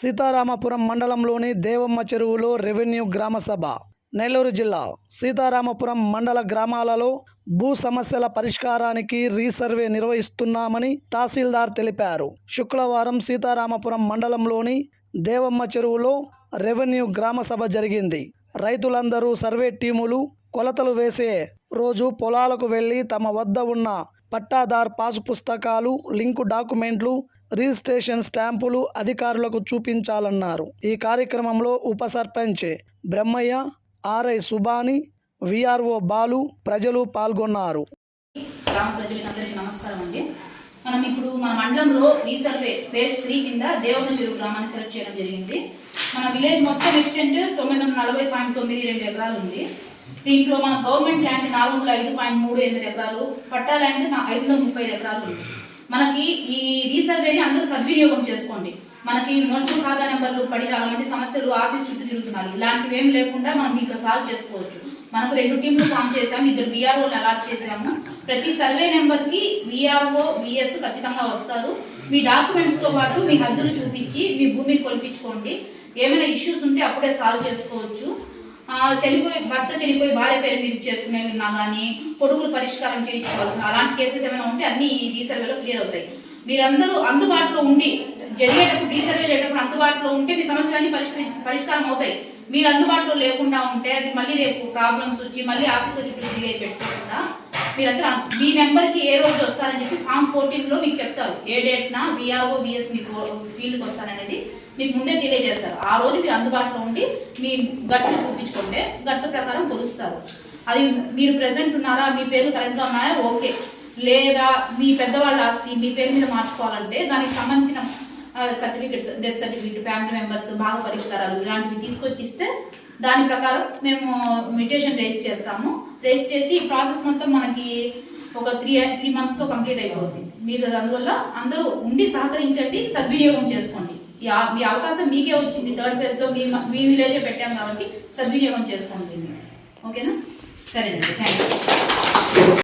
సీతారామపురం మండలంలోని దేవమ్మ చెరువులో రెవెన్యూ గ్రామ సభ. నెల్లూరు జిల్లా సీతారామపురం మండల గ్రామాలలో భూ సమస్యల పరిష్కారానికి రీసర్వే నిర్వహిస్తున్నామని తహసీల్దార్ తెలిపారు. శుక్రవారం సీతారామపురం మండలంలోని దేవమ్మ చెరువులో రెవెన్యూ గ్రామ సభ జరిగింది. రైతులందరూ సర్వే టీములు కొలతలు వేసే రోజు పొలాలకు వెళ్ళి తమ వద్ద ఉన్న పట్టాదార్ పాసు పుస్తకాలు లింకు డాక్యుమెంట్లు రిజిస్ట్రేషన్ స్టాంపులు అధికారులకు చూపించాలన్నారు. ఈ కార్యక్రమంలో ఉప సర్పంచ్ బ్రహ్మయ్య ఆర్ఐ సుబాని విఆర్ఓ బాలు ప్రజలు పాల్గొన్నారు. గ్రామ ప్రజలందరికీ నమస్కారం అండి. మనం ఇప్పుడు మన మండలంలో రీసర్వే ఫేజ్ త్రీ కింద దేవమ్మ చెరువు గ్రామాన్ని సెలెక్ట్ చేయడం జరిగింది. మన విలేజ్ మొత్తం ఎక్స్టెంట్ తొమ్మిది వందల నలభై పాయింట్ తొమ్మిది రెండు ఎకరాలు ఉంది. దీంట్లో మన గవర్నమెంట్ ల్యాండ్ నాలుగు వందల ఐదు పాయింట్ మూడు ఎనిమిది ఎకరాలు పట్టా ల్యాండ్ నా ఐదు వందల ముప్పై ఐదు ఎకరాలు ఉంది. మనకి ఈ రీసర్వేని అందరూ సద్వినియోగం చేసుకోండి. మనకి మోస్ట్ ఖాతా నెంబర్లు పడి చాలా మంది సమస్యలు ఆఫీస్ చుట్టూ తిరుగుతున్నారు. ఇలాంటివి ఏం లేకుండా మనం దీంట్లో సాల్వ్ చేసుకోవచ్చు. మనకు రెండు టీంలు ఫామ్ చేసాము ఇద్దరు విఆర్ఓని అలాట్ చేసాము ప్రతి సర్వే నెంబర్కి విఆర్ఓ విఎస్ ఖచ్చితంగా వస్తారు. మీ డాక్యుమెంట్స్తో పాటు మీ హద్దులు చూపించి మీ భూమిని కొలిపించుకోండి. ఏమైనా ఇష్యూస్ ఉంటే అప్పుడే సాల్వ్ చేసుకోవచ్చు. చనిపోయి భర్త చనిపోయి భార్య పేరు మీద చేసుకునేవి ఉన్నా కానీ పొడుగులు పరిష్కారం చేయించుకోవాల్సిన అలాంటి కేసెస్ ఏమైనా ఉంటే అన్ని ఈ సర్వేలో క్లియర్ అవుతాయి. మీరందరూ అందుబాటులో ఉండి జరిగేటప్పుడు ఈ సర్వే చేసేటప్పుడు అందుబాటులో ఉంటే మీ సమస్యలన్నీ పరిష్కరి పరిష్కారం అవుతాయి. మీరు అందుబాటులో లేకుండా ఉంటే అది మళ్ళీ రేపు ప్రాబ్లమ్స్ వచ్చి మళ్ళీ ఆఫీస్లో చుట్టూ తిరిగి పెట్టుకోకుండా మీరందరూ మీ నెంబర్కి ఏ రోజు వస్తారని చెప్పి ఫామ్ ఫోర్టీన్లో మీకు చెప్తారు. ఏ డేట్న విఆర్ఓ విఎస్ మీ ఫీల్డ్కి వస్తారనేది మీకు ముందే తెలియజేస్తారు. ఆ రోజు మీరు అందుబాటులో ఉండి మీ గట్లు చూపించుకుంటే గట్ల ప్రకారం కొలుస్తారు. అది మీరు ప్రజెంట్ ఉన్నారా మీ పేరు కరెక్ట్గా ఉన్నాయా? ఓకే. లేదా మీ పెద్దవాళ్ళ ఆస్తి మీ పేరు మీద మార్చుకోవాలంటే దానికి సంబంధించిన certificates death certificate family members భాగ పరిష్కారాలు ఇలాంటివి తీసుకొచ్చి ఇస్తే దాని ప్రకారం మేము మిటేషన్ రేస్ చేస్తాము. రేస్ చేసి ఈ ప్రాసెస్ మొత్తం మనకి ఒక త్రీ త్రీ మంత్స్తో కంప్లీట్ అయిపోతుంది మీరు అందువల్ల అందరూ ఉండి సహకరించండి సద్వినియోగం చేసుకోండి. ఈ అవకాశం మీకే వచ్చింది. థర్డ్ ఫేజ్లో మీ మీ విలేజే పెట్టాం కాబట్టి సద్వినియోగం చేసుకోండి. ఓకేనా? సరేనండి. Thank you